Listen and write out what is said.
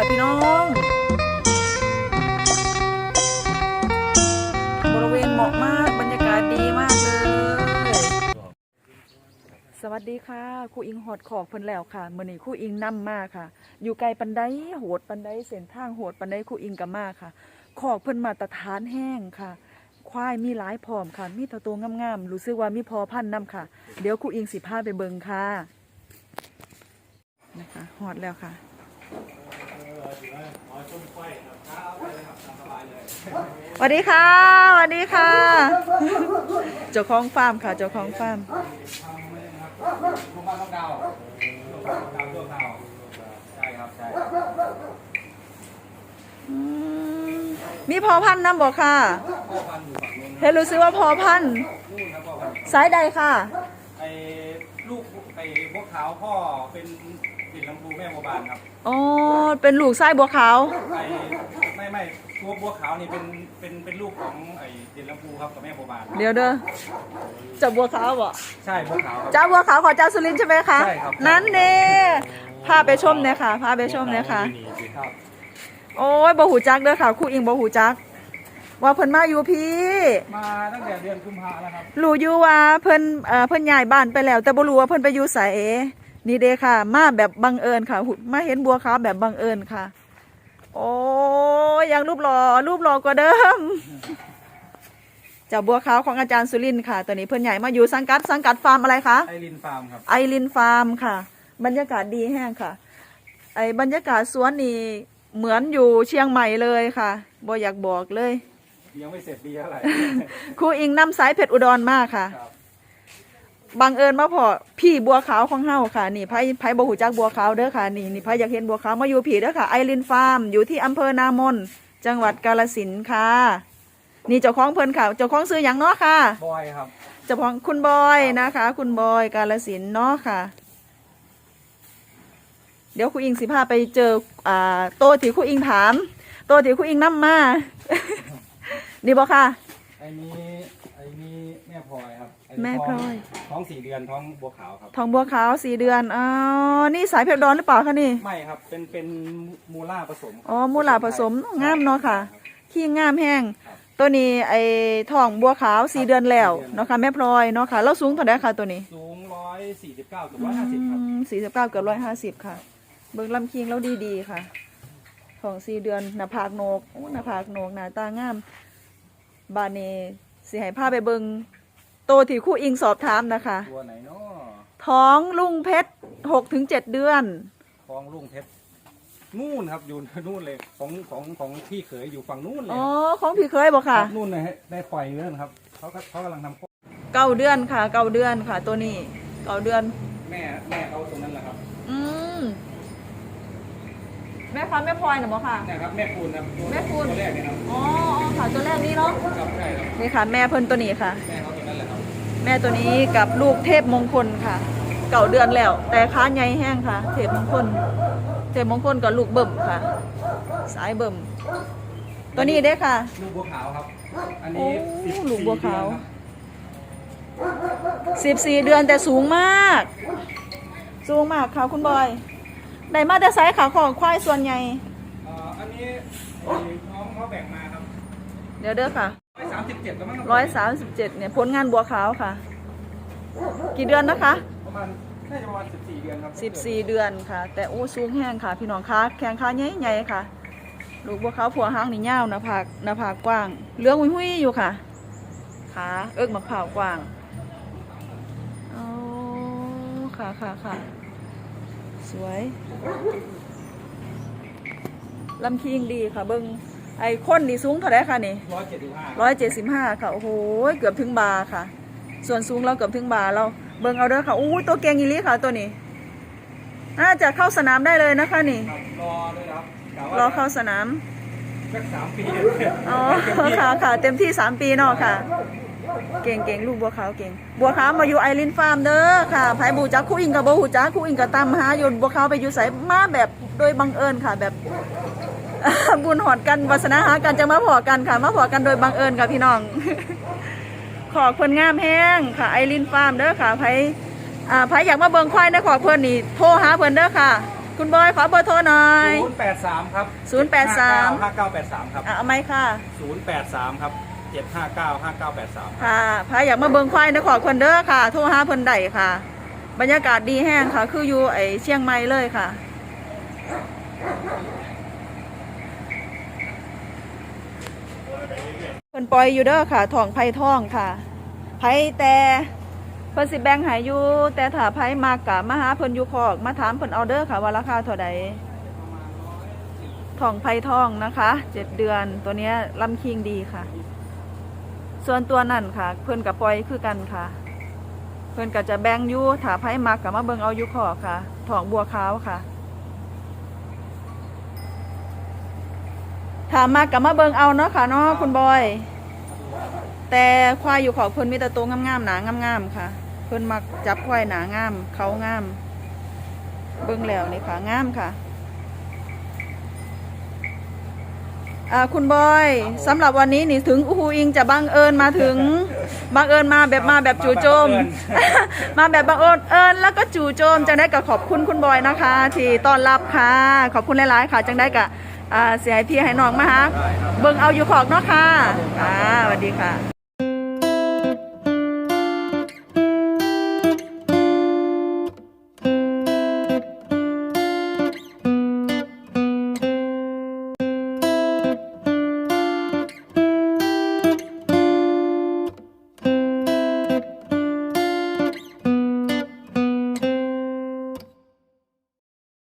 ค่ะพี่น้อง บริเวณเหมาะมากบรรยากาศดีมากเลย สวัสดีค่ะครูอิงหอดขอกเพิ่นแล้วค่ะมื้อนี้ครูอิงนำมาค่ะ อยู่ไกลปันไดโหดปันไดเส้นทางโหดปันไดครูอิงกับมาค่ะ ขอกเพิ่นมาตรฐานแห้งค่ะควายมีหลายพร้อมค่ะ มีตัวตัวงามๆ รู้สึกว่ามีพอพันธุ์นํค่ะ เดี๋ยวครูอิงสิพาไปเบิงค่ะ นะคะ หอดแล้วค่ะ สวัสดีค่ะสวัสดีค่ะ เจ้าของฟาร์มค่ะ เจ้าของฟาร์มโรงพยาบาลต้องดาวโรงพยาบาลต้องดาวชั่วคราวใช่ครับใช่อืมมีพอพันธุ์น้ำบอกค่ะพ่อพันธุ์อยู่ฝั่งนู้นเห็นรู้สึกว่าพอพันธุ์นู่นครับพ่อพันธุ์สายใดค่ะไอ้ลูกไอ้พวกขาวพ่อเป็น ติดลำพูแม่โมบานครับอ๋อเป็นลูกไส้บัวขาว ไอ้ไม่ไม่ตัวบัวขาวนี่เป็นเป็นเป็นลูกของไอ้ติดลำพูครับกับแม่โมบาน เดี๋ยวเด้อเจะบัวขาวบ่ใช่บัวขาวครับ เจ้าบัวขาวของเจ้าสุรินทร์ใช่ไหมคะใช่ครับ นั่นเน่พาไปชมเนี่ยค่ะพาไปชมเนี่ยค่ะ ครับโอ้ยบ่หูจักเด้อค่ะครู่อิงบ่หูจัก ว่าเพิ่นมาอยู่พี่มาตั้งแต่เดือนกุมภาแล้วครับรู้อยู่ว่าเพิ่นเอ่อเพิ่นย้ายบ้านไปแล้ว แต่บ่รู้ว่าเพิ่นไปอยู่ไส นี่เด้ค่ะ มาแบบบังเอิญค่ะหุมาเห็นบัวขาวแบบบังเอิญค่ะ โอ้ยยังรูปหล่อรูปหล่อกว่าเดิมเจ้าบัวขาวของอาจารย์สุรินทร์ค่ะ ตัวนี้เพิ่นใหญ่มาอยู่สังกัดสังกัดฟาร์มอะไรคะไอรินฟาร์มครับไอรินฟาร์มค่ะ บรรยากาศดีแห้งค่ะ ไอบรรยากาศสวนนี่เหมือนอยู่เชียงใหม่เลยค่ะบ่อยากบอกเลย ยังไม่เสร็จดีเท่าไหร่ครูอิงนำสายเพชรอุดรมากค่ะครั บบังเอิญมาพอพี่บัวขาวของเฮาค่ะ นี่ไผไผบ่หูจักบัวขาวเด้อค่ะ นี่นี่ไผอยากเห็นบัวขาวมาอยู่ผีเด้อค่ะไอรินฟาร์มอยู่ที่อำเภอนามนจังหวัดกาฬสินธุ์ค่ะ นี่เจ้าของเพิ่นค่ะเจ้าของซื้อหยังเนาะค่ะ บอยครับ เจ้าของคุณบอยนะคะ คุณบอยกาลสินธุ์เนาะค่ะ เดี๋ยวครูอิงสิพาไปเจออ่าโตวที่ครูอิงถาม โตวที่ครูอิงนำมา นี่บ่ค่ะไอ้นี้ไอ้นี้แม่ พลอยครับไอ้แม่นี่พลอย ท้องสี่เดือนท้องบัวขาวครับ ทองบัวขาวสี่เดือนอ๋อนี่สายเพชรดอนหรือเปล่าคะนี่ ไม่ครับ เป็นเป็นมูล่าผสมอ๋อมูหลาผสมงามเนาะค่ะ รับ ขี้งามแห้ง ครับ ตัวนี้ไอ้ทองบัวขาวสี่เดือนแล้วเนาะค่ะแม่พลอยเนาะค่ะแล้วสูงเท่าไหร่ค่ะตัวนี้ สูงร้อยสี่สิบเก้าถึงร้อยห้าสิบครับสี่สิบเก้าเกือบร้อยห้าสิบค่ะ เบิ่งลำคิงแล้วดีๆค่ะ ของสี่เดือนหน้าผากโหนกโอ้หน้าผากโหนกหน้าตางาม บานนี้สิให้พาไปเบิงโตวที่ครู่อิงสอบถามนะคะ ตัวไหนเนาะท้องลุงเพชรหกถึงเจ็ดเดือนท้องลุงเพชรนู่นครับอยู่ นู่นเลยของของของพี่เขยอยู่ฝั่งนู่นเลยอ๋อ ของพี่เคยบอกครัค่ะบนู่นเลยฮะได้ปล่อยเรื่องครับเขาก็เขากำลังทำข้อเก้าเดือนค่ะ เก้าเดือนค่ะ ตัวนี้ เก้าเดือน แม่แม่เขาตรงนั้นแหละครับอืม แม่ฟ้าแม่พลอยนะบอกค่ะ เนี่ยครับแม่คูณครับตัวแม่คูณ ตัวแรกเนี่ยครับอ๋ออ๋อค่ะ ตัวแรกนี้เนาะ ครับใช่ครับนี่ค่ะ แม่เพิ่นตัวนี้ค่ะ แม่เขาตัวนั้น แหละครับแม่ตัวนี้กับลูกเทพมงคลค่ะ เก่าเดือนแล้ว แต่ค้าใหญ่แห้งค่ะ เทพมงคล เทพมงคลกับลูกเบิ่มค่ะ สายเบิ่มตัวนี้เด้ค่ะ ลูกบัวขาวครับ อันโอ้นี้สิบลูกบัวขาวสี่เดือนครับสิบสี่เดือนแต่สูงมาก สูงมากค่ะคุณบอยได้มาแต่ไซส์ขาของควายส่วนใหญ่ เอ่ออันนี้ไอ้น้องเขาแบ่งมาครับ เดี๋ยวเด้อค่ะร้อย สามสิบเจ็ดแล้วมั้งคบร้อยสามสิบเจ็ดเนี่ยผลงานบัวขาวค่ะ กี่เดือนนะคะประมาณน่าจะประมาณสิบสี่เดือนครับสิบสี่เดือนค่ะ แต่โอ้สูงแห้งค่ะ พี่น้องคะแข้งขาใหญ่ๆค่ะ ลูกบัวขาวผัวหางนี่ยาวหนะผากหนะผากกว้างเหลืองหุ้ยๆอยู่ค่ะขาเอิกมะพร้าวกว้างอ๋อค่ะค่ะค่ะสวยลำคิงดีค่ะเบิ้ง ไอ้คนนี่สูงเท่าไหรคะนี่ร้อยเจ็ดสิบห้าร้อยเจ็ดสิบห้าค่ะโอ้โหเกือบถึงบาค่ะ ส่วนสูงเราเกือบถึงบาเราเบิ้งเอาเด้อค่ะอู้ตัวเก่งอีหลีค่ะตัวนี้น่าจะเข้าสนามได้เลยนะคะนี่ครับรอเลยนะครับกะรอว่าเข้าสนามสักสามปีอ๋อค่ะค่ะเต็มที่สามปีเนาะค่ะ เก่งเก่งลูกบัวขาวเก่ง บัวขาวมาอยู่ไอรินฟาร์มเด้อค่ะไผบูจักคู่อิงกับบ่หูจักคู่อิงกับตามหาอยู่บัวขาวไปอยู่ไสมาแบบโดยบังเอิญค่ะ แบบ บุญหอดกันวาสนาหากันจะมาพอกันค่ะ มาพอกันโดยบังเอิญค่ะพี่น้อง ขอเพิ่นงามแห้งค่ะไอรินฟาร์มเด้อค่ะไผอ่าไผอยากมาเบิ่งควายในขอเพิ่นนี่โทรหาเพิ่นเด้อค่ะ คุณบอยขอเบอร์โทรหน่อย ศูนย์แปดสามครับ083 ห้าเก้าแปดสามครับอะเอาไหมค่ะ ศูนย์แปดสามครับเจ็ดห้าเก้าห้าเก้าแปดสาม ค่ะพาอยากมาเบิ่งควายในขอเพิ่นเด้อค่ะ โทรหาเพิ่นได้ค่ะ บรรยากาศดีแห้งค่ะ คืออยู่ไอเชียงใหม่เลยค่ะ เพิ่นปล่อยอยู่เด้อค่ะทองไผ่ทองค่ะไผ่แต่เพิ่นสิแบ่งหายอยู่แต่ถ้าไผมากกะมาหาเพิ่นอยู่คอกมาถามเพิ่นเอาเด้อค่ะว่าราคาเท่าใดทองไผ่ทองนะคะเจ็ดเดือนตัวเนี้ยลำคิงดีค่ะ ส่วนตัวนั่นค่ะ เพิ่นกับปล่อยคือกันค่ะ เพิ่นก็จะแบ่งอยู่ถ้าไผมากกับมาเบิ่งเอาอยู่คอกค่ะทองบัวขาวค่ะ ถามมากับมาเบิงเอาเนาะค่ะเนาะคุณบอย แต่ควายอยู่ขอบเพิ่นมีแต่ตัวงามๆหนางามๆค่ะ เพิ่นมักจับควายหนางามเขางาม เบิ่งแล้วนี่ค่ะงามค่ะอ่าคุณบอยสำหรับวันนี้นี่ถึงอูฮูอิงจะบังเอิญมาถึงบังเอิญมาแบบมาแบบจู่โจม มาแบบบังเอิญเอิญแล้วก็จู่โจมจังได้กับขอบคุณคุณบอยนะคะ ที่ต้อนรับค่ะ ขอบคุณหลายๆค่ะจังได้กับ อ่าเสียให้พี่ให้น้องมาฮะเบิ่งเอาอยู่ขอกเนาะค่ะค่ะสวัสดีค่ะ